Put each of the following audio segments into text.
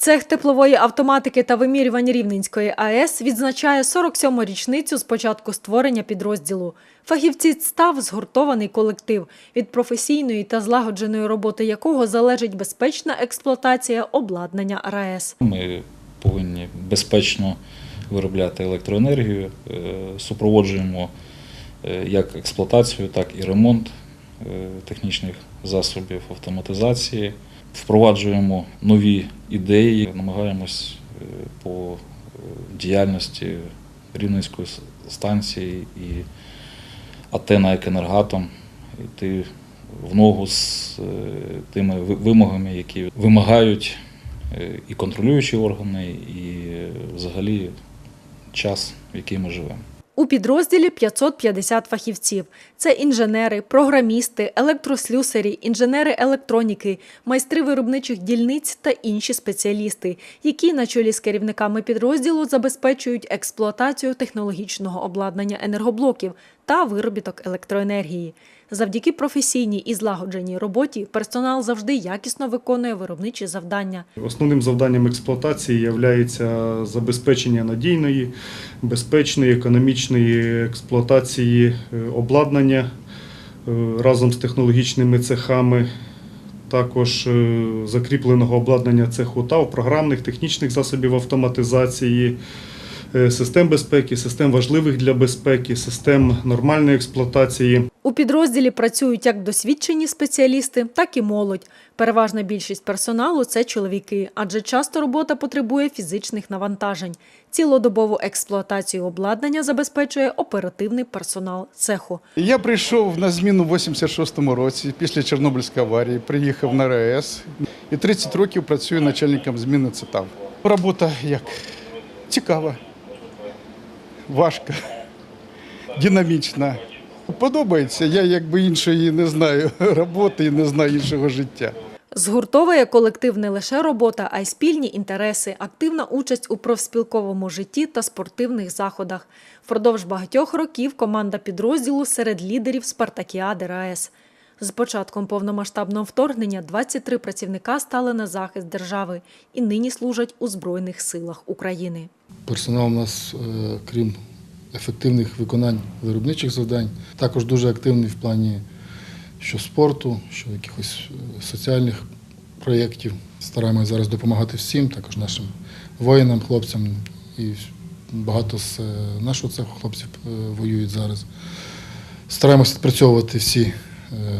Цех теплової автоматики та вимірювань Рівненської АЕС відзначає 47-му річницю з початку створення підрозділу. Фахівці став згуртований колектив, від професійної та злагодженої роботи якого залежить безпечна експлуатація обладнання РАЕС. Ми повинні безпечно виробляти електроенергію, е, супроводжуємо е, як експлуатацію, так і ремонт е, технічних засобів автоматизації, впроваджуємо нові ідеї, намагаємось е, по е, діяльності Рівненської станції і Атена Екенергатом йти в ногу з е, тими вимогами, які вимагають і контролюючі органи, і взагалі час, в який ми живемо. У підрозділі 550 фахівців. Це інженери, програмісти, електрослюсарі, інженери електроніки, майстри виробничих дільниць та інші спеціалісти, які на чолі з керівниками підрозділу забезпечують експлуатацію технологічного обладнання енергоблоків та виробіток електроенергії. Завдяки професійній і злагодженій роботі персонал завжди якісно виконує виробничі завдання. Основним завданням експлуатації є забезпечення надійної, безпечної, економічної експлуатації е, обладнання е, разом з технологічними цехами, також е, закріпленого обладнання цеху ТАВ, програмних, технічних засобів автоматизації, систем безпеки, систем важливих для безпеки, систем нормальної експлуатації. У підрозділі працюють як досвідчені спеціалісти, так і молодь. Переважна більшість персоналу це чоловіки, адже часто робота потребує фізичних навантажень. Цілодобову експлуатацію обладнання забезпечує оперативний персонал цеху. Я прийшов на зміну в 86-му році після Чорнобильської аварії, приїхав на РАЕС і 30 років працюю начальником зміни ЦИТАВ. Робота як цікава, важка, динамічна. Подобається. Я якби іншої не знаю роботи і не знаю іншого життя. Згуртовує колектив не лише робота, а й спільні інтереси, активна участь у профспілковому житті та спортивних заходах. Впродовж багатьох років команда підрозділу серед лідерів Спартакіади РаЕС. З початком повномасштабного вторгнення 23 працівника стали на захист держави і нині служать у Збройних силах України. Персонал у нас, е, крім ефективних виконань виробничих завдань, також дуже активний в плані що спорту, що якихось е, соціальних проєктів. Стараємося зараз допомагати всім, також нашим воїнам, хлопцям. І багато з е, нашого цеху хлопців воюють зараз. Стараємося відпрацьовувати всі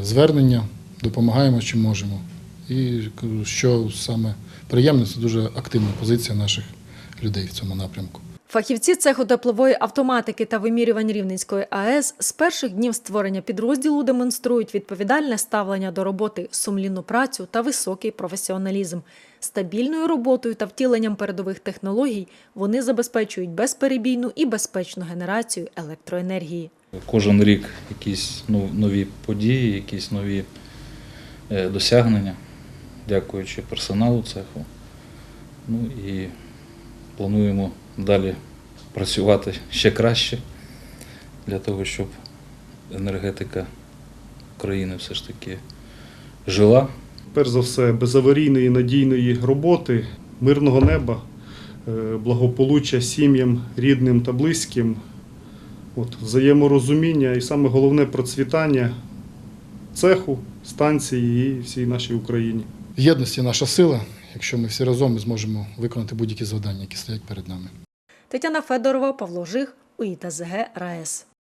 звернення, допомагаємо чим можемо. І що саме приємне, це дуже активна позиція наших людей в цьому напрямку. Фахівці цеху теплової автоматики та вимірювань Рівненської АЕС з перших днів створення підрозділу демонструють відповідальне ставлення до роботи, сумлінну працю та високий професіоналізм. Стабільною роботою та втіленням передових технологій вони забезпечують безперебійну і безпечну генерацію електроенергії. Кожен рік якісь нові події, якісь нові е, досягнення, дякуючи персоналу цеху. Ну і плануємо далі працювати ще краще для того, щоб енергетика країни все ж таки жила. Перш за все, безаварійної надійної роботи, мирного неба, е, благополуччя сім'ям, рідним та близьким, от, взаєморозуміння і саме головне процвітання цеху, станції і всій нашій Україні. В єдності наша сила. Якщо ми всі разом ми зможемо виконати будь-які завдання, які стоять перед нами. Тетяна Федорова, Павло Жих, УІТЗГ РаЕС.